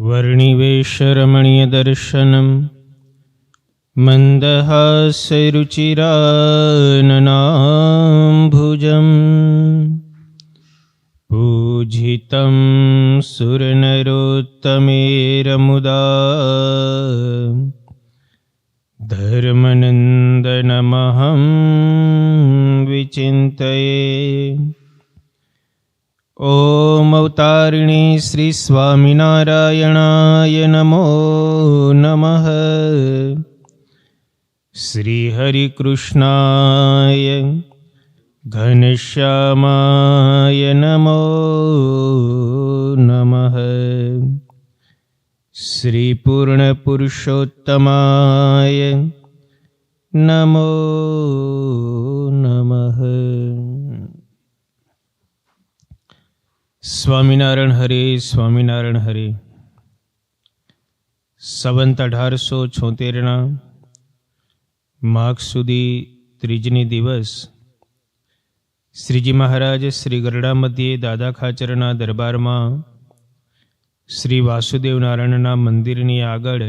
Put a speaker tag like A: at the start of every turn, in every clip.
A: वर्णिवेशरमणीयदर्शनं मन्दहासरुचिराननाम्भुजम् पूजितं सुरनरोत्तमेरमुदा। धर्मनन्दनमहं विचिन्तये ઓમ અવતારિણી શ્રી સ્વામિનારાયણાય નમો નમઃ શ્રી હરિકૃષ્ણાય ઘનશ્યામાય નમો નમઃ શ્રી પૂર્ણ પુરુષોત્તમાય નમો નમઃ સ્વામિનારાયણ હરે સ્વામિનારાયણ હરે. સંવંત અઢારસો છોતેરના માઘ સુધી ત્રીજની દિવસ શ્રીજી મહારાજ શ્રી ગરડા મધ્યે દાદા ખાચરના દરબારમાં શ્રી વાસુદેવ નારાયણના મંદિરની આગળ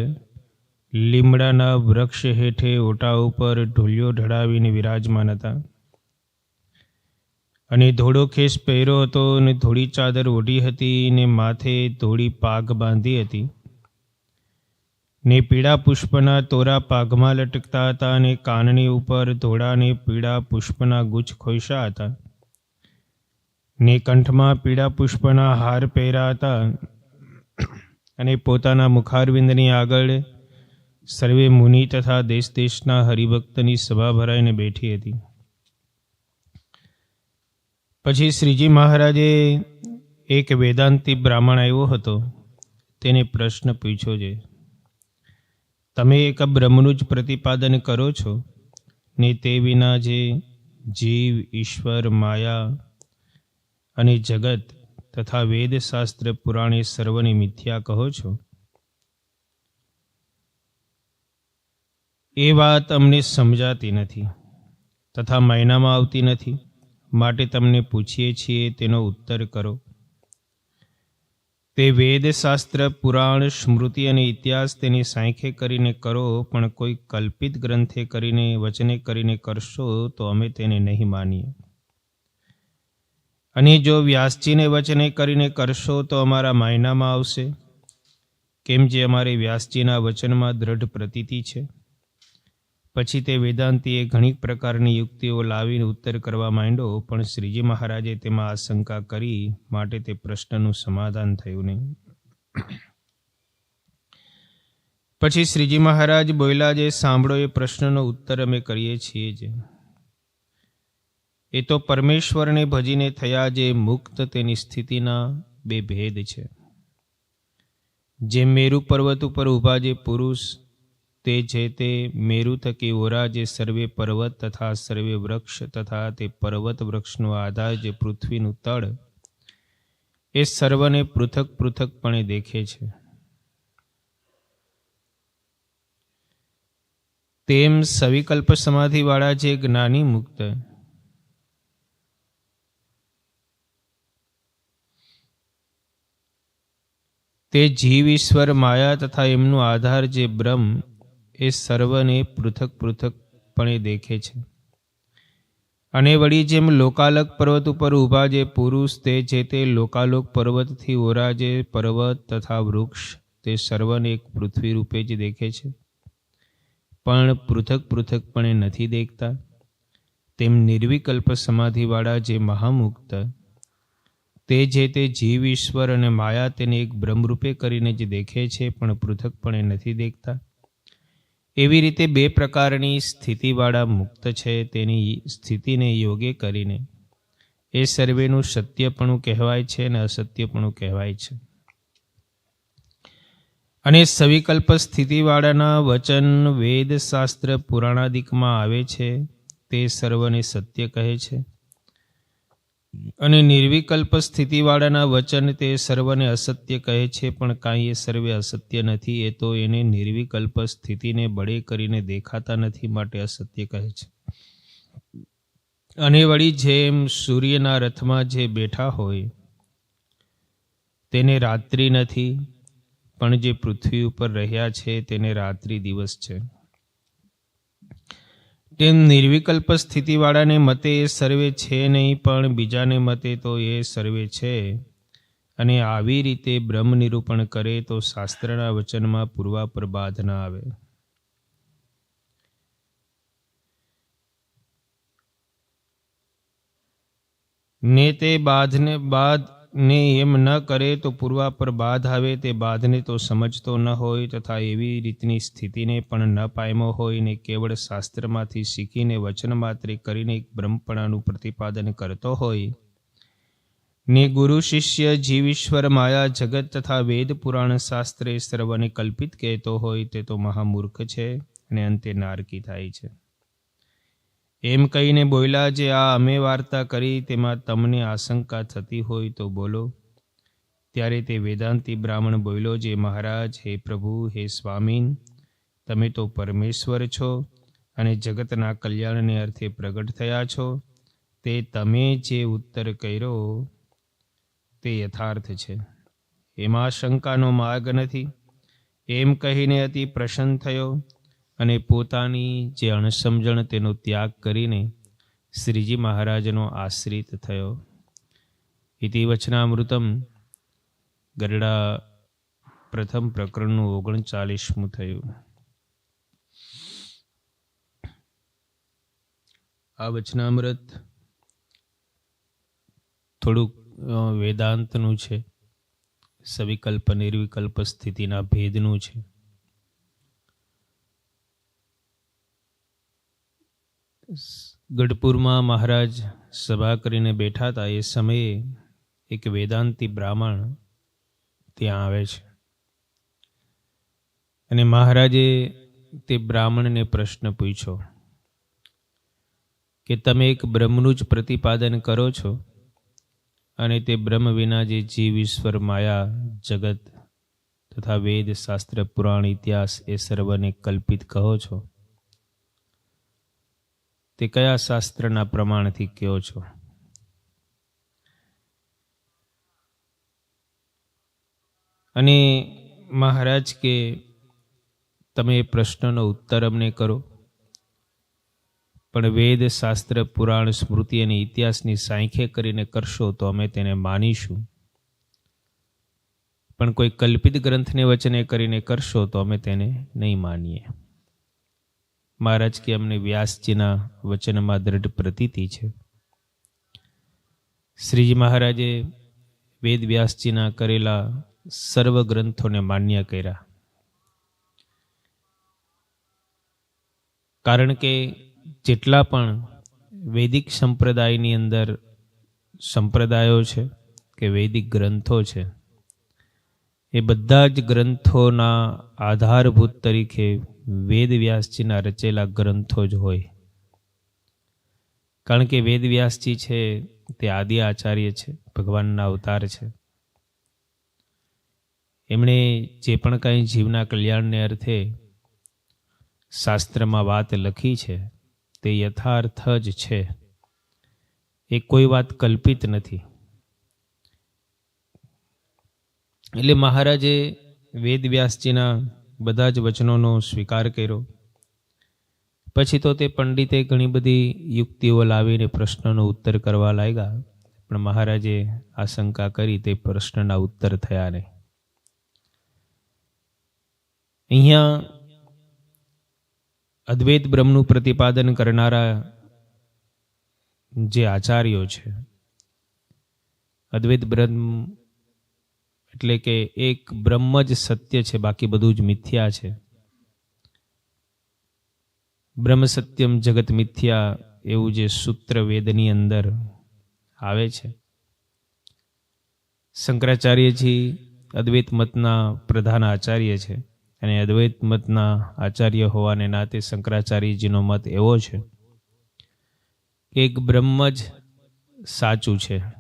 A: લીમડાના વૃક્ષ હેઠે ઓટા ઉપર ઢોલિયો ઢળાવીને વિરાજમાન હતા. અને ધોળો ખેસ પહેર્યો હતો અને ધોળી ચાદર ઓઢી હતી ને માથે ધોળી પાગ બાંધી હતી. ને પીળા પુષ્પના તોરા પાઘમાં લટકતા હતા અને કાનની ઉપર ધોળાને પીળા પુષ્પના ગુચ્છ ખોઈશા હતા. ને કંઠમાં પીળા પુષ્પના હાર પહેર્યા હતા અને પોતાના મુખારવિંદની આગળ સર્વે મુનિ તથા દેશ દેશના હરિભક્તની સભા ભરાઈને બેઠી હતી. પછી શ્રીજી મહારાજે એક વેદાંતિ બ્રાહ્મણ આવ્યો હતો, તેને પ્રશ્ન પૂછ્યો છે, તમે એક બ્રહ્મનું જ પ્રતિપાદન કરો છો? ને તે વિના જે જીવ, ઈશ્વર, માયા અને જગત તથા વેદશાસ્ત્ર, પુરાણે સર્વને મિથ્યા કહો છો? એ વાત અમને સમજાતી નથી તથા મહિનામાં આવતી નથી. માટે તમને પૂછીએ છીએ તેનો ઉત્તર કરો. તે વેદશાસ્ત્ર, પુરાણ, સ્મૃતિ અને ઇતિહાસ તેની સાંખે કરીને કરો, પણ કોઈ કલ્પિત ગ્રંથે કરીને, વચને કરીને કરશો તો અમે તેને નહીં માનીએ. અને જો વ્યાસજીને વચને કરીને કરશો તો અમારા માયનામાં આવશે. કેમ જે અમારે વ્યાસજીના વચનમાં દ્રઢ પ્રતીતિ છે? પછી તે વેદાંતીએ ઘણી પ્રકારની યુક્તિઓ લાવીને ઉત્તર કરવા માંડ્યો, પણ શ્રીજી મહારાજે તેમાં આશંકા કરી માટે તે પ્રશ્નનું સમાધાન થયું નહીં. પછી શ્રીજી મહારાજ બોયલા જે સાંભળો એ પ્રશ્નનો ઉત્તર અમે કરીએ છીએ જે. એ તો પરમેશ્વરને ભજીને થયા જે મુક્ત, તેની સ્થિતિના બે ભેદ છે. જે મેરુ પર્વત ઉપર ઊભા જે પુરુષ તે છે તે મેરુ થકી ઓરા જે સર્વે પર્વત તથા સર્વે વૃક્ષ તથા તે પર્વત વૃક્ષનો આધાર જે પૃથ્વીનું તળ, એ સર્વને પૃથક પૃથકપણે દેખે છે. તેમ સવિકલ્પ સમાધિવાળા જે જ્ઞાની મુક્ત, તે જીવ ઈશ્વર માયા તથા એમનો આધાર જે બ્રહ્મ એ સર્વને પૃથક પૃથકપણે દેખે છે. અને વળી જેમ લોકાલક પર્વત ઉપર ઊભા જે પુરુષ, તે છે તે લોકાલોક પર્વતથી ઓરા જે પર્વત તથા વૃક્ષ, તે સર્વને એક પૃથ્વી રૂપે જ દેખે છે. પણ પૃથક પૃથકપણે નથી દેખતા. તેમ નિર્વિકલ્પ સમાધિવાળા જે મહામુક્ત, તે જે તે જીવ, ઈશ્વર અને માયા તેને એક બ્રહ્મરૂપે કરીને જ દેખે છે, પણ પૃથકપણે નથી દેખતા. એવી રીતે બે પ્રકારની સ્થિતિવાળા મુક્ત છે તેની સ્થિતિને યોગે કરીને. એ સર્વેનું સત્યપણું કહેવાય છે અને અસત્યપણું કહેવાય છે. અને સવિકલ્પ સ્થિતિવાળાના વચન વેદ શાસ્ત્ર પુરાણાદિકમાં આવે છે, તે સર્વને સત્ય કહે છે. અને નિર્વિકલ્પ સ્થિતિવાળાના વચન તે સર્વને અસત્ય કહે છે, પણ કાંઈ એ સર્વે અસત્ય નથી, એ તો એને નિર્વિકલ્પ સ્થિતિને બળે કરીને દેખાતા નથી માટે અસત્ય કહે છે. અને વળી જેમ સૂર્યના રથમાં જે બેઠા હોય, તેને રાત્રિ નથી, પણ જે પૃથ્વી ઉપર રહ્યા છે, તેને રાત્રિ દિવસ છે. તેમ નિર્વિકલ્પ સ્થિતિવાળાને મતે એ સર્વે છે નહીં, પણ બીજાને મતે તો એ સર્વે છે. અને આવી રીતે બ્રહ્મ નિરૂપણ કરે તો શાસ્ત્રના વચનમાં પૂર્વાપર બાધ ન આવે. ને તે બાધને બાદ ને એમ ન કરે તો પૂર્વા પર બાધ આવે, તે બાધને તો સમજતો ન હોય તથા એવી રીતની સ્થિતિને પણ ન પામ્યો હોય ને કેવળ શાસ્ત્રમાંથી શીખીને વચન માત્રે કરીને બ્રહ્મપણાનું પ્રતિપાદન કરતો હોય. ને ગુરુ શિષ્ય જીવીશ્વર માયા જગત તથા વેદ પુરાણ શાસ્ત્રે સર્વને કલ્પિત કહેતો હોય, તે તો મહામૂર્ખ છે અને અંતે નારકી થાય છે. એમ કહીને બોલ્યા જે આ અમે વાર્તા કરી, તેમાં તમને આશંકા થતી હોય તો બોલો. ત્યારે તે વેદાંતિ બ્રાહ્મણ બોલ્યો જે મહારાજ, હે પ્રભુ, હે સ્વામીન તમે તો પરમેશ્વર છો અને જગતના કલ્યાણને અર્થે પ્રગટ થયા છો. તે તમે જે ઉત્તર કર્યો તે યથાર્થ છે. એમાં શંકાનો માર્ગ નથી. એમ કહીને અતિ પ્રસન્ન થયો. અને પોતાની જે અણસમજણ તેનો ત્યાગ કરીને શ્રીજી મહારાજનો આશ્રિત થયો. ઇતિ વચનામૃતમ ગરડા પ્રથમ પ્રકરણનું ઓગણચાલીસમું થયું. આ વચનામૃત થોડુંક વેદાંતનું છે, સવિકલ્પ, નિર્વિકલ્પ સ્થિતિના ભેદનું છે. ગઢપુરમાં મહારાજ સભા કરીને બેઠા હતા. એ સમયે એક વેદાંતી બ્રાહ્મણ ત્યાં આવે છે. અને મહારાજે તે બ્રાહ્મણને પ્રશ્ન પૂછ્યો કે તમે એક બ્રહ્મનું જ પ્રતિપાદન કરો છો? અને તે બ્રહ્મ વિના જે જીવ, ઈશ્વર, માયા, જગત તથા વેદ, શાસ્ત્ર, પુરાણ, ઇતિહાસ એ સર્વને કલ્પિત કહો છો? તે કયા શાસ્ત્રના પ્રમાણથી કહો છો? અને મહારાજ કે તમે એ પ્રશ્નનો ઉત્તર અમને કરો. પણ વેદ, શાસ્ત્ર, પુરાણ, સ્મૃતિ અને ઇતિહાસની સાંખે કરીને કરશો તો અમે તેને માનીશું. પણ કોઈ કલ્પિત ગ્રંથને વચને કરીને કરશો તો અમે તેને નહીં માનીએ. મહારાજ કે અમને વ્યાસજીના વચનમાં દ્રઢ પ્રતીતિ છે. શ્રીજી મહારાજે વેદ વ્યાસજીના કરેલા સર્વ ગ્રંથોને માન્ય કર્યા. કારણ કે જેટલા પણ વૈદિક સંપ્રદાયની અંદર સંપ્રદાયો છે કે વૈદિક ગ્રંથો છે એ બધા જ ગ્રંથોના આધારભૂત તરીકે વેદવ્યાસજીના રચેલા ગ્રંથો જ હોય. કારણ કે વેદવ્યાસજી છે, તે આદિ આચાર્ય છે, ભગવાનના અવતાર છે. એમણે જે પણ કાંઈ જીવના કલ્યાણને અર્થે શાસ્ત્રમાં વાત લખી છે, તે યથાર્થ જ છે. એ કોઈ વાત કલ્પિત નથી. એટલે મહારાજે વેદવ્યાસજીના બધા જ વચનોનો સ્વીકાર કર્યો. પછી તો તે પંડિતે ઘણી બધી યુક્તિઓ લાવીને પ્રશ્નનો ઉત્તર કરવા લાગ્યા, પણ મહારાજે આશંકા કરી તે પ્રશ્નના ઉત્તર થયા નહીં. અહીંયા અદ્વૈત બ્રહ્મનું પ્રતિપાદન કરનારા જે આચાર્યો છે, અદ્વૈત બ્રહ્મ એટલે કે એક બ્રહ્મ જ સત્ય છે, બાકી બધું જ મિથ્યા છે. બ્રહ્મ સત્યમ જગત મિથ્યા એવું જે સૂત્ર વેદની અંદર આવે છે. શંકરાચાર્યજી અદ્વૈત મતના પ્રધાન આચાર્ય છે અને અદ્વૈત મતના આચાર્ય હોવાને નાતે શંકરાચાર્યજીનો મત એવો છે એક બ્રહ્મ જ સાચું છે.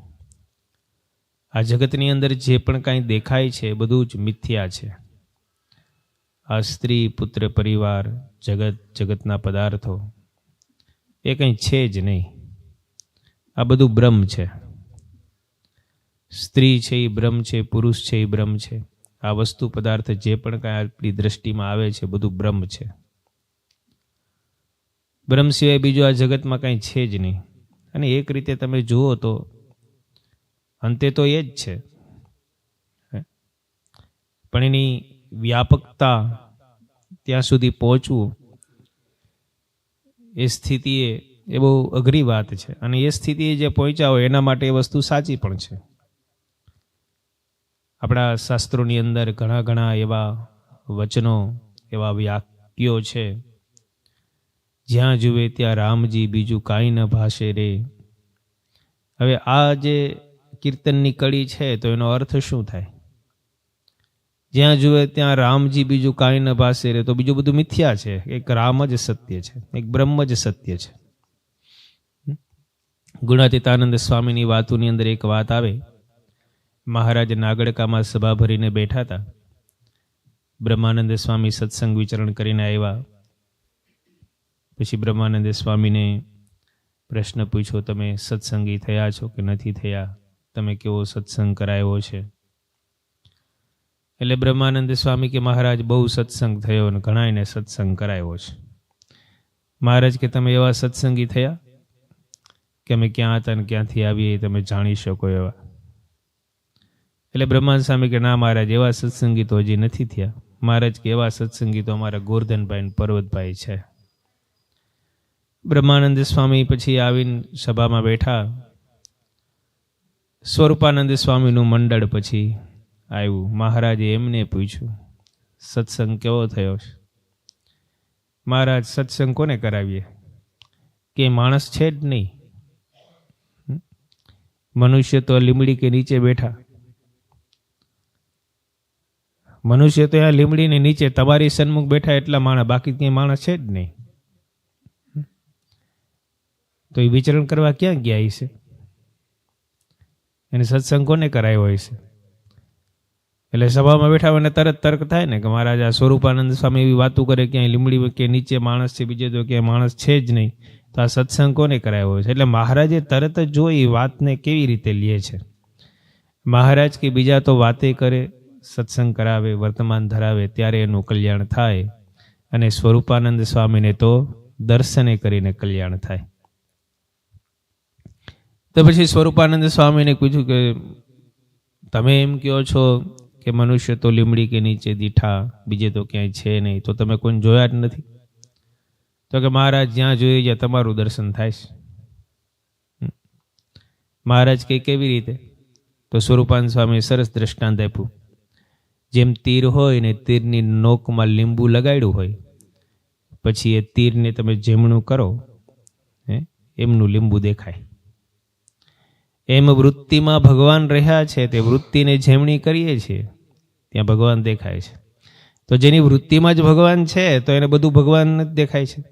A: આ જગતની અંદર જે પણ કાંઈ દેખાય છે, બધું જ મિથ્યા છે. આ સ્ત્રી, પુત્ર, પરિવાર, જગત, જગતના પદાર્થો, એ કંઈ છે જ નહીં. આ બધું બ્રહ્મ છે. સ્ત્રી છે એ બ્રહ્મ છે, પુરુષ છે એ બ્રહ્મ છે. આ વસ્તુ પદાર્થ જે પણ કાંઈ આપણી દ્રષ્ટિમાં આવે છે, બધું બ્રહ્મ છે. બ્રહ્મ સિવાય બીજું આ જગતમાં કાંઈ છે જ નહીં. અને એક રીતે તમે જુઓ તો અંતે તો એ જ છે. પણ એની વ્યાપકતા ત્યાં સુધી પહોંચવું એ સ્થિતિએ એ બહુ અઘરી વાત છે. અને એ સ્થિતિએ જે પહોંચ્યા હોય એના માટે એ વસ્તુ સાચી પણ છે. આપણા શાસ્ત્રોની અંદર ઘણા ઘણા એવા વચનો, એવા વાક્યો છે. જ્યાં જુએ ત્યાં રામજી બીજું કાંઈ ન ભાષે રે. હવે આ જે કીર્તનની કડી છે, તો એનો અર્થ શું થાય? જ્યાં જુએ ત્યાં રામજી બીજું કાંઈ ન ભાસે રે, તો બીજું બધું મિથ્યા છે. એક રામ જ સત્ય છે, એક બ્રહ્મ જ સત્ય છે. ગુણાતીતાનંદ સ્વામીની વાતોની અંદર એક વાત આવે. મહારાજ નાગડકામાં સભા ભરીને બેઠા હતા. બ્રહ્માનંદ સ્વામી સત્સંગ વિચરણ કરીને આવ્યા. પછી બ્રહ્માનંદ સ્વામીને પ્રશ્ન પૂછ્યો, તમે સત્સંગી થયા છો કે નથી થયા? તમે કેવો સત્સંગ કરાયો છે? એટલે બ્રહ્માનંદ સ્વામી કે મહારાજ બહુ સત્સંગ થયો અને ઘણાને સત્સંગ કરાયો છે. મહારાજ કે તમે એવા સત્સંગી થયા? કે અમે ક્યાં હતા અને ક્યાંથી આવીએ તમે જાણી શકો એવા? એટલે બ્રહ્માંડ સ્વામી કે ના મહારાજ, એવા સત્સંગી તો હજી નથી થયા. મહારાજ કે એવા સત્સંગી તો અમારા ગોરધનભાઈ અને પર્વતભાઈ છે. બ્રહ્માનંદ સ્વામી પછી આવીને સભામાં બેઠા. સ્વરૂપાનંદ સ્વામીનું મંડળ પછી આવ્યું. મહારાજે એમને પૂછ્યું, સત્સંગ કેવો થયો છે? મહારાજ, સત્સંગ કોને કરાવીએ? કે માણસ છે જ નહીં? મનુષ્ય તો લીમડી કે નીચે બેઠા? મનુષ્ય તો અહીંયા લીમડીની નીચે તમારી સન્મુખ બેઠા એટલા માણસ, બાકી ક્યાંય માણસ છે જ નહીં. તો એ વિચરણ કરવા ક્યાં ગયા હશે? એને સત્સંગ કોને કરાયો હોય છે? એટલે સભામાં બેઠા મને તરત તર્ક થાય ને કે મહારાજ આ સ્વરૂપાનંદ સ્વામી એવી વાતો કરે, ક્યાંય લીમડી કે નીચે માણસ છે, બીજે તો ક્યાંય માણસ છે જ નહીં. તો આ સત્સંગ કોને કરાયો હોય છે? એટલે મહારાજે તરત જ જોઈ વાતને કેવી રીતે લે છે? મહારાજ કે બીજા તો વાતે કરે, સત્સંગ કરાવે, વર્તમાન ધરાવે, ત્યારે એનું કલ્યાણ થાય. અને સ્વરૂપાનંદ સ્વામીને તો દર્શને કરીને કલ્યાણ થાય. તો પછી સ્વરૂપાનંદ સ્વામીને પૂછ્યું કે, તમે એમ કહો છો કે મનુષ્ય તો લીમડી કે નીચે દીઠા, બીજે તો ક્યાંય છે નહીં, તો તમે કોઈને જોયા જ નથી. તો કે, મહારાજ, જ્યાં જોઈએ જ્યાં તમારું દર્શન થાય છે. મહારાજ કે, કેવી રીતે? તો સ્વરૂપાન સ્વામીએ સરસ દ્રષ્ટાંત આપ્યું. જેમ તીર હોય ને તીરની નોકમાં લીંબુ લગાડ્યું હોય, પછી એ તીરને તમે જેમણું કરો, હે, એમનું લીંબુ દેખાય. એમ વૃત્તિમાં ભગવાન રહ્યા છે, તે વૃત્તિને જેમણી કરીએ છીએ, ત્યાં ભગવાન દેખાય છે. તો જેની વૃત્તિમાં જ ભગવાન છે, તો એને બધું ભગવાન જ દેખાય છે.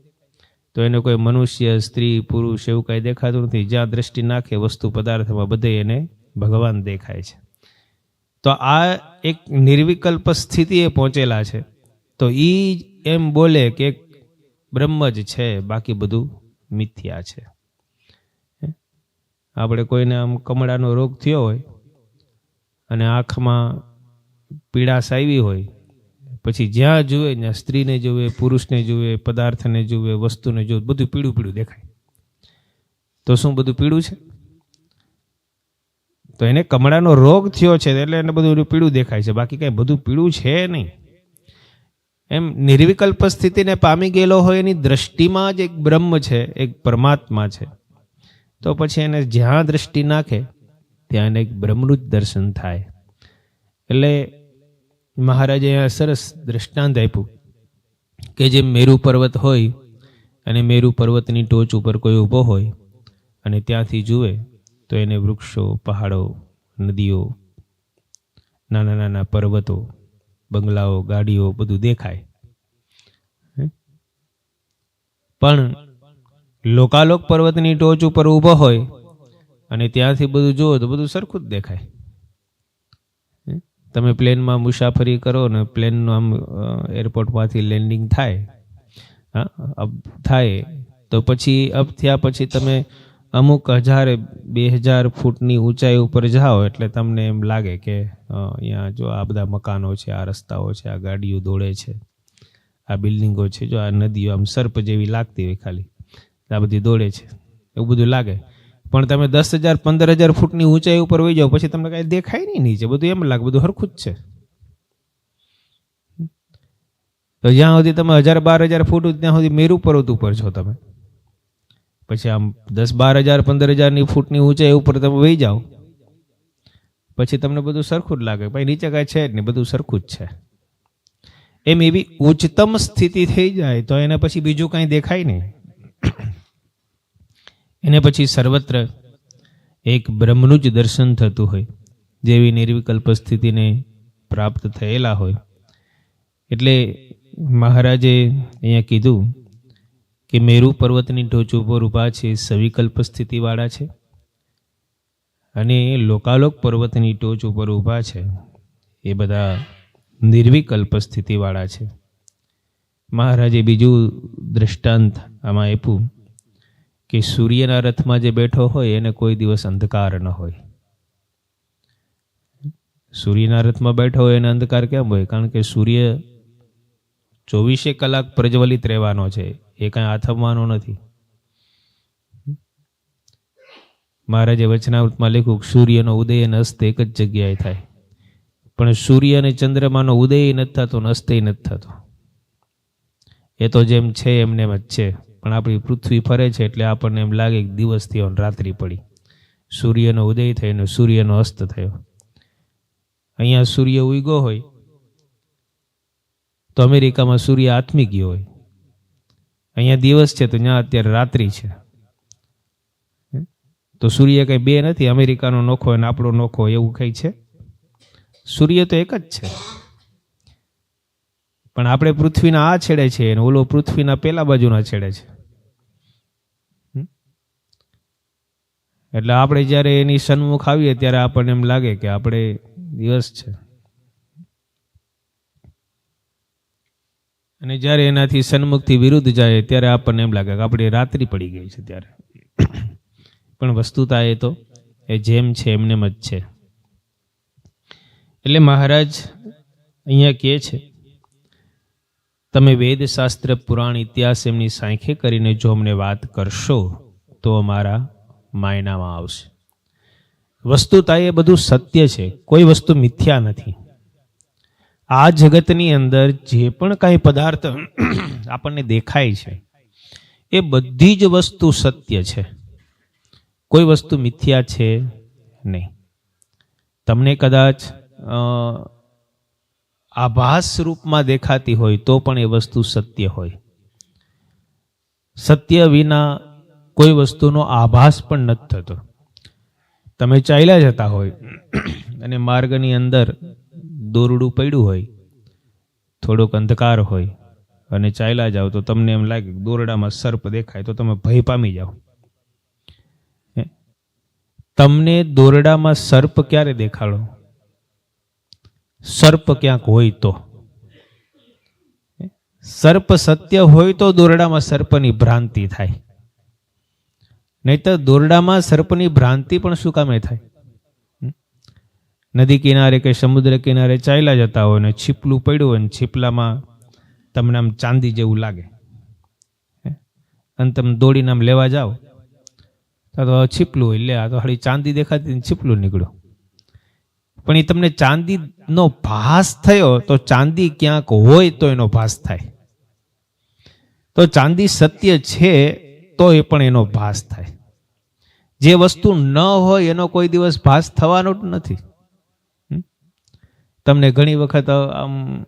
A: તો એને કોઈ મનુષ્ય, સ્ત્રી, પુરુષ એવું કાંઈ દેખાતું નથી. જ્યાં દ્રષ્ટિ નાખે, વસ્તુ, પદાર્થમાં બધે એને ભગવાન દેખાય છે. તો આ એક નિર્વિકલ્પ સ્થિતિએ પહોંચેલા છે. તો એ એમ બોલે કે બ્રહ્મ જ છે, બાકી બધું મિથ્યા છે. આપણે કોઈને આમ કમળાનો રોગ થયો હોય અને આંખમાં પીડાશ આવી હોય, પછી જ્યાં જુએ ત્યાં સ્ત્રીને જુએ, પુરુષને જુએ, પદાર્થને જુએ, વસ્તુને જુએ, બધું પીળું પીળું દેખાય. તો શું બધું પીળું છે? તો એને કમળાનો રોગ થયો છે એટલે એને બધું પીળું દેખાય છે. બાકી કાંઈ બધું પીળું છે નહીં. એમ નિર્વિકલ્પ સ્થિતિને પામી ગયેલો હોય એની દ્રષ્ટિમાં જ એક બ્રહ્મ છે, એક પરમાત્મા છે. તો પછી એને જ્યાં દ્રષ્ટિ નાખે, ત્યાં એને એક બ્રહ્મનું જ દર્શન થાય એટલે મહારાજે આ સરસ દ્રષ્ટાંત આપ્યું કે જે મેરુ પર્વત હોય અને મેરુ પર્વતની ટોચ ઉપર કોઈ ઊભો હોય અને ત્યાંથી જુએ, તો એને વૃક્ષો, પહાડો, નદીઓ, નાના નાના પર્વતો, બંગલાઓ, ગાડીઓ બધું દેખાય? પણ લોકાલોક પર્વતની ટોચ ઉપર ઊભો હોય અને ત્યાંથી બધું જુઓ તો બધું સરખું જ દેખાય? તમે પ્લેનમાં મુસાફરી કરો ને પ્લેનનું આમ એરપોર્ટમાંથી લેન્ડિંગ થાય, હા અપ થાય, તો પછી અપ થયા પછી તમે અમુક હજાર બે હજાર ફૂટની ઊંચાઈ ઉપર જાઓ એટલે તમને એમ લાગે કે અહીંયા જો આ બધા મકાનો છે, આ રસ્તાઓ છે, આ ગાડીઓ દોડે છે, આ બિલ્ડિંગો છે, જો આ નદીઓ આમ સર્પ જેવી લાગતી હોય ખાલી આ બધી દોડે છે. એવું બધું લાગે. પણ તમે દસ હજાર, પંદર હજાર ફૂટની ઊંચાઈ ઉપર વહી જાઓ, પછી તમને કાંઈ દેખાય નહીં નીચે. બધું એમ લાગે. બધું હરખું જ છે. તો જ્યાં સુધી તમે હજાર, બાર હજાર ફૂટ ત્યાં સુધી મેરુ પર્વત ઉપર છો તમે. પછી આમ દસ, બાર હજાર, પંદર હજારની ફૂટની ઊંચાઈ ઉપર તમે વહી જાઓ, પછી તમને બધું સરખું જ લાગે. ભાઈ, નીચે કાંઈ છે જ નહીં. બધું સરખું જ છે. એમ એવી ઉચ્ચતમ સ્થિતિ થઈ જાય, તો એને પછી બીજું કાંઈ દેખાય નહીં. એને પછી સર્વત્ર એક બ્રહ્મનું જ દર્શન થતું હોય, જેવી નિર્વિકલ્પ સ્થિતિને પ્રાપ્ત થયેલા હોય. એટલે મહારાજે અહીંયા કીધું કે મેરુ પર્વતની ટોચ ઉપર ઊભા છે, સવિકલ્પ સ્થિતિવાળા છે અને લોકાલોક પર્વતની ટોચ ઉપર ઊભા છે, એ બધા નિર્વિકલ્પ સ્થિતિવાળા છે. મહારાજે બીજું દ્રષ્ટાંત આમાં આપ્યું. કે સૂર્યના રથમાં જે બેઠો હોય એને કોઈ દિવસ અંધકાર ન હોય. સૂર્યના રથમાં બેઠો હોય એને અંધકાર કેમ હોય? કારણ કે સૂર્ય ચોવીસે કલાક પ્રજ્વલિત રહેવાનો છે. એ કાંઈ આથમવાનો નથી. મહારાજે વચનાવૃતમાં લખ્યું સૂર્યનો ઉદય અને અસ્ત એક જ જગ્યાએ થાય. પણ સૂર્ય અને ચંદ્રમાનો ઉદય નથી થતો ને અસ્તય નથી થતો. એ તો જેમ છે એમને એમ જ છે. પણ આપણી પૃથ્વી ફરે છે એટલે આપણને એમ લાગે કે દિવસ થયો ને રાત્રિ પડી. સૂર્યનો ઉદય થયો ને સૂર્યનો અસ્ત થયો. અહીંયા સૂર્ય ઉગ્યો હોય તો અમેરિકામાં સૂર્ય આત્મી ગયો હોય. અહીંયા દિવસ છે તો ત્યાં અત્યારે રાત્રિ છે. તો સૂર્ય કંઈ બે નથી, અમેરિકાનો નોખો અને આપણો નોખો એવું કંઈ છે? સૂર્ય તો એક જ છે. પણ આપણે પૃથ્વીના આ છેડે છે અને ઓલો પૃથ્વીના પેલા બાજુના છેડે છે. એટલે આપણે જ્યારે એની સન્મુખ આવીએ ત્યારે આપણને એમ લાગે કે આપણે દિવસ છે. અને જ્યારે એનાથી સન્મુખથી વિરુદ્ધ જાય ત્યારે આપણને એમ લાગે કે આપણી રાત્રિ પડી ગઈ છે ત્યારે. પણ વસ્તુતા એ તો, એ જેમ છે એમનેમ જ છે. એટલે મહારાજ અહીંયા કહે છે, તમે વેદશાસ્ત્ર પુરાણ ઇતિહાસ એમની સાંખે કરીને જો અમને વાત કરશો તો અમારા માયનામાં આવશે. વસ્તુતા એ બધું સત્ય છે. કોઈ વસ્તુ મિથ્યા નથી. આ જગતની અંદર જે પણ કાંઈ પદાર્થ આપણને દેખાય છે, એ બધી જ વસ્તુ સત્ય છે. કોઈ વસ્તુ મિથ્યા છે નહીં. તમને કદાચ આભાસ રૂપમાં દેખાતી હોય તો પણ એ વસ્તુ સત્ય હોય. સત્ય વિના કોઈ વસ્તુનો આભાસ પણ નથી થતો. તમે ચાલ્યા જતા હોય અને માર્ગની અંદર દોરડું પડ્યું હોય, થોડોક અંધકાર હોય અને ચાલ્યા જાઓ તો તમને એમ લાગે દોરડામાં સર્પ દેખાય તો તમે ભય પામી જાઓ? તમને દોરડામાં સર્પ ક્યારે દેખાડો? સર્પ ક્યાંક હોય તો. સર્પ સત્ય હોય તો દોરડામાં સર્પની ભ્રાંતિ થાય. નહીતર દોરડામાં સર્પની ભ્રાંતિ પણ શું કામે થાય? નદી કિનારે કે સમુદ્ર કિનારે ચાલ્યા જતા હોય ને છીપલું પડ્યું હોય ને છીપલામાં તમને આમ ચાંદી જેવું લાગે? અને તમે દોડીને આમ લેવા જાઓ. તો છીપલું હોય. લે, આ તો હળી ચાંદી દેખાતી છીપલું નીકળ્યું. પણ એ તમને ચાંદીનો ભાસ થયો તો ચાંદી ક્યાંક હોય તો એનો ભાસ થાય. તો ચાંદી સત્ય છે તો એ પણ એનો ભાસ થાય. જે વસ્તુ ન હોય એનો કોઈ દિવસ ભાસ થવાનો જ નથી? તમને ઘણી વખત આમ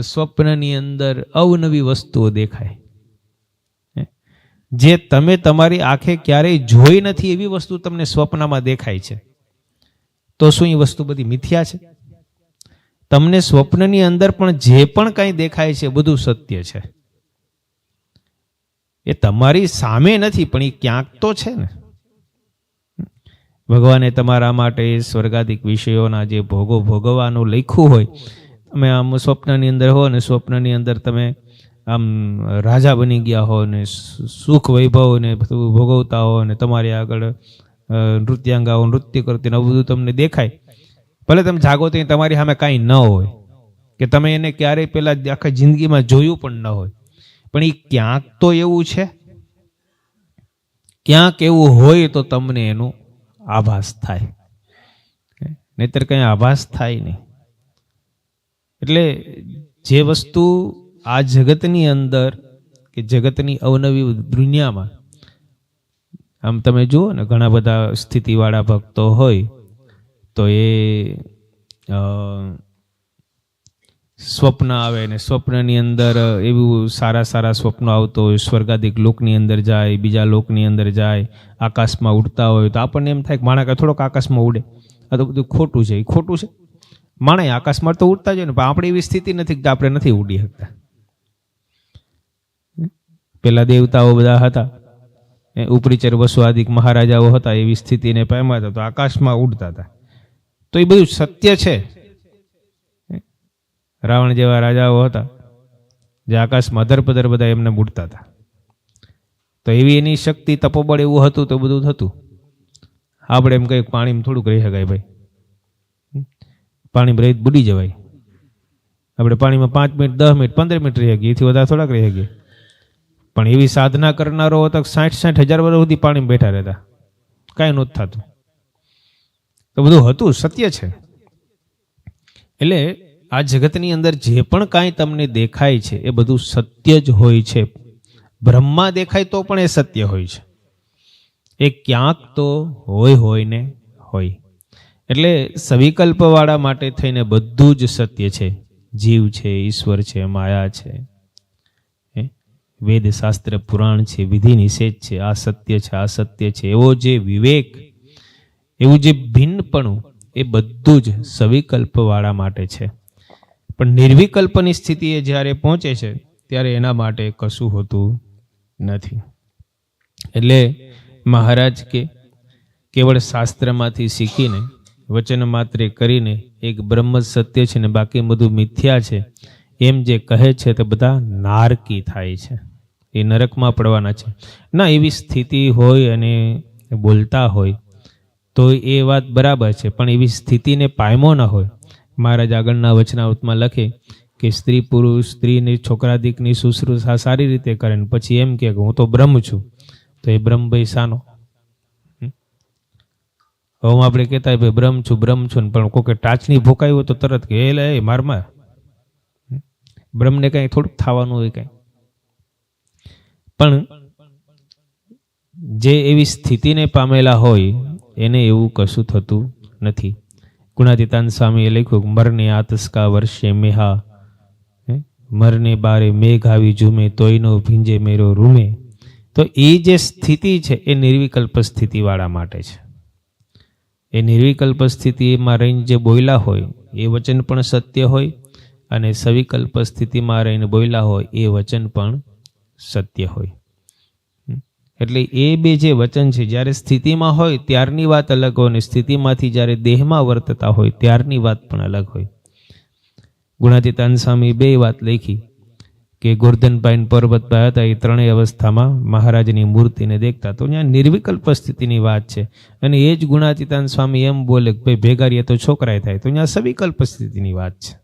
A: સ્વપ્નની અંદર અવનવી વસ્તુઓ દેખાય. જે તમે તમારી આંખે ક્યારેય જોઈ નથી એવી વસ્તુ તમને સ્વપ્નમાં દેખાય છે. તો શું એ વસ્તુ બધી મિથ્યા છે? તમને સ્વપ્નની અંદર પણ જે પણ કંઈ દેખાય છે, બધું સત્ય છે. એ તમારી સામે નથી, પણ એ ક્યાંક તો છે ને. ભગવાને તમારા માટે સ્વર્ગાધિક વિષયોના જે ભોગો ભોગવવાનું લખ્યું હોય, તમે આમ સ્વપ્નની અંદર હો ને, સ્વપ્નની અંદર તમે આમ રાજા બની ગયા હો ને, સુખ વૈભવ ને બધું ભોગવતા હો ને, તમારી આગળ નૃત્યાંગાઓ નૃત્ય કરતી ને બધું તમને દેખાય. ભલે તમે જાગો તો તમારી સામે કાંઈ ન હોય. કે તમે એને ક્યારેય પહેલાં આખા જિંદગીમાં જોયું પણ ન હોય. પણ એ ક્યાંક તો એવું છે? ક્યાંક એવું હોય તો તમને એનું આભાસ થાય. નહીતર કંઈ આભાસ થાય નહીં. એટલે જે વસ્તુ આ જગતની અંદર કે જગતની અવનવી દુનિયામાં, આમ તમે જુઓ ને, ઘણા બધા સ્થિતિવાળા ભક્તો હોય તો એ સ્વપ્ન આવે ને સ્વપ્નની અંદર એવું સારા સારા સ્વપ્નો આવતો હોય સ્વર્ગાધિક લોકની અંદર જાય, બીજા લોકની અંદર જાય, આકાશમાં ઉડતા હોય, તો આપણને એમ થાય કે માણસ થોડોક આકાશમાં ઉડે. આ તો બધું ખોટું છે. એ ખોટું છે. માણે આકાશમાં તો ઉડતા જ હોય ને, પણ આપણે એવી સ્થિતિ નથી કે આપણે નથી ઉડી શકતા. પેલા દેવતાઓ બધા હતા. એ ઉપરીચર વસુઆદિક મહારાજાઓ હતા, એવી સ્થિતિને પામ્યા હતા, તો આકાશમાં ઉડતા હતા. તો એ બધું સત્ય છે. રાવણ જેવા રાજાઓ હતા, જે આકાશમાં અધરપધર બધા એમને બુડતા હતા. તો એવી એની શક્તિ તપોબળ એવું હતું તો બધું થતું. આપણે એમ કંઈક પાણીમાં થોડુંક રહી શકાય ભાઈ. પાણી રહી બુડી જવાય. આપણે પાણીમાં પાંચ મિનિટ, દસ મિનિટ, પંદર મિનિટ રહી શકીએ, એથી વધારે થોડાક રહી શકીએ. પણ એવી સાધના કરનારો હતો સાઠ સાઠ હજાર વર્ષ સુધી પાણીમાં બેઠા રહેતા. કાંઈ નહોતું થતું. તો બધું હતું, સત્ય છે. એટલે આ જગતની અંદર જે પણ કાંઈ તમને દેખાય છે, એ બધું સત્ય જ હોય છે. બ્રહ્મા દેખાય તો પણ એ સત્ય હોય છે. એ ક્યાંક તો હોય હોય ને હોય. એટલે સવિકલ્પવાળા માટે થઈને બધું જ સત્ય છે. જીવ છે, ઈશ્વર છે, માયા છે? વેદ શાસ્ત્ર, પુરાણ છે, વિધિ નિષેધ છે, આ સત્ય છે, આ સત્ય છે. એવો જે વિવેક, એવું જે ભિન્નપણું, એ બધું જ સવિકલ્પવાળા માટે છે. પણ નિર્વિકલ્પની સ્થિતિએ જ્યારે પહોંચે છે, ત્યારે એના માટે કશું હોતું નથી. એટલે મહારાજ કે, કેવળ શાસ્ત્રમાંથી શીખીને, વચન માત્રે કરીને એક બ્રહ્મ સત્ય છે ને બાકી બધું મિથ્યા છે, એમ જે કહે છે તે બધા નારકી થાય છે. એ નરકમાં પડવાના છે. ના, એવી સ્થિતિ હોય અને બોલતા હોય, તો એ વાત બરાબર છે, પણ એવી સ્થિતિને પાયમો ન હોય મહારાજ આગળના વચનાવતમાં લખે કે સ્ત્રી પુરુષ, સ્ત્રીની છોકરા દીકની શુશ્રૂષા સારી રીતે કરે ને પછી એમ કે હું તો બ્રહ્મ છું. તો એ બ્રહ્મ ભાઈ શાનો હમ? હવે આપણે કહેતા ભાઈ બ્રહ્મ છું બ્રહ્મ છું ને પણ કોઈ ટાચની ભોકાઈ હોય તો તરત કે એ લે મારમાં માર માર. બ્રહ્મને કંઈ થોડુંક થવાનું હોય કાંઈ. પણ જે એવી સ્થિતિને પામેલા હોય, એને એવું કશું થતું નથી. ગુણાતીતાન સ્વામીએ લખ્યું મરને આતસ્કા વર્ષે મેહા? મરને બારે મેઘ આવી ઝૂમે, તોયનો ભીંજે મેરો રૂમે તો એ જે સ્થિતિ છે, એ નિર્વિકલ્પ સ્થિતિવાળા માટે છે એ નિર્વિકલ્પ સ્થિતિમાં રહીને જે બોયલા હોય, એ વચન પણ સત્ય હોય અને સવિકલ્પ સ્થિતિમાં રહીને બોયલા હોય, એ વચન પણ સત્ય હોય. એટલે એ બે જે વચન છે, જ્યારે સ્થિતિમાં હોય, ત્યારની વાત અલગ હોય અને સ્થિતિમાંથી જ્યારે દેહમાં વર્તતા હોય, ત્યારની વાત પણ અલગ હોય. ગુણાતીતાન સ્વામી બે વાત લખી કે ગોરધનભાઈ પર્વત પર્વતભાઈ હતા, એ ત્રણેય અવસ્થામાં મહારાજની મૂર્તિને દેખતા. તો ત્યાં નિર્વિકલ્પ સ્થિતિની વાત છે. અને એ જ ગુણાતીતાન સ્વામી એમ બોલે કે ભાઈ, ભેગારીએ તો છોકરાએ થાય. તો ત્યાં સવિકલ્પ સ્થિતિની વાત છે.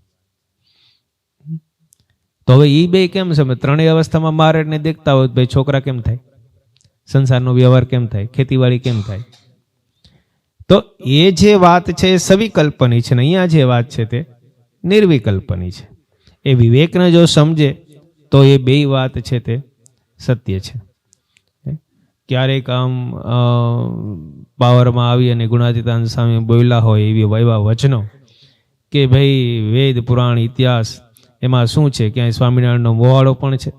A: તો હવે એ બે કેમ છે ત્રણેય અવસ્થામાં મહારાજને દેખતા હોય ભાઈ છોકરા કેમ થાય? સંસારનો વ્યવહાર કેમ થાય? ખેતીવાડી કેમ થાય? તો એ જે વાત છે એ સવિકલ્પની છે ને અહીંયા જે વાત છે તે નિર્વિકલ્પની છે. એ વિવેકને જો સમજે, તો એ બે વાત છે તે સત્ય છે. ક્યારેક આમ પાવરમાં આવી અને ગુણાતીતાન સામે બોલ્યા હોય એવી વૈવા વચનો કે ભાઈ વેદ, પુરાણ, ઇતિહાસ એમાં શું છે? ક્યાંય સ્વામિનારાયણનો મોહાળો પણ છે?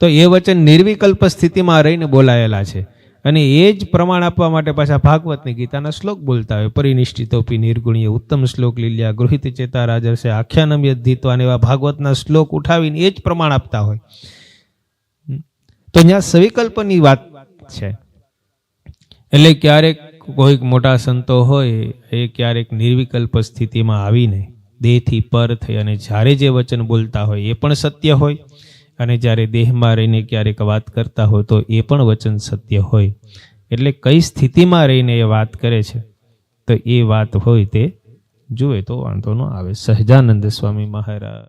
A: તો એ વચન નિર્વિકલ્પ સ્થિતિમાં રહીને બોલાયેલા છે. અને એ જ પ્રમાણ આપવા માટે પાછા ભાગવતની ગીતાના શ્લોક બોલતા હોય. પરિનિષ્ઠિતોપી નિર્ગુણીય ઉત્તમ શ્લોક લીલ્યા, ગૃહિત ચેતા રાજર્ષે આખ્યાનમ યદ્ધિત્વાન એવા ભાગવતના શ્લોક ઉઠાવીને એ જ પ્રમાણ આપતા હોય. તો ત્યાં સવિકલ્પની વાત છે. એટલે ક્યારેક કોઈક મોટા સંતો હોય, એ ક્યારેક નિર્વિકલ્પ સ્થિતિમાં આવીને દેહથી પર થઈ અને જ્યારે જે વચન બોલતા હોય, એ પણ સત્ય હોય. અને જ્યારે દેહમાં રહીને ક્યારેક વાત કરતા હોય તો એ પણ વચન સત્ય હોય. એટલે કઈ સ્થિતિમાં રહીને એ વાત કરે છે, તો એ વાત હોય તે જુએ તો વાંધો ન આવે. સહજાનંદ સ્વામી મહારાજ.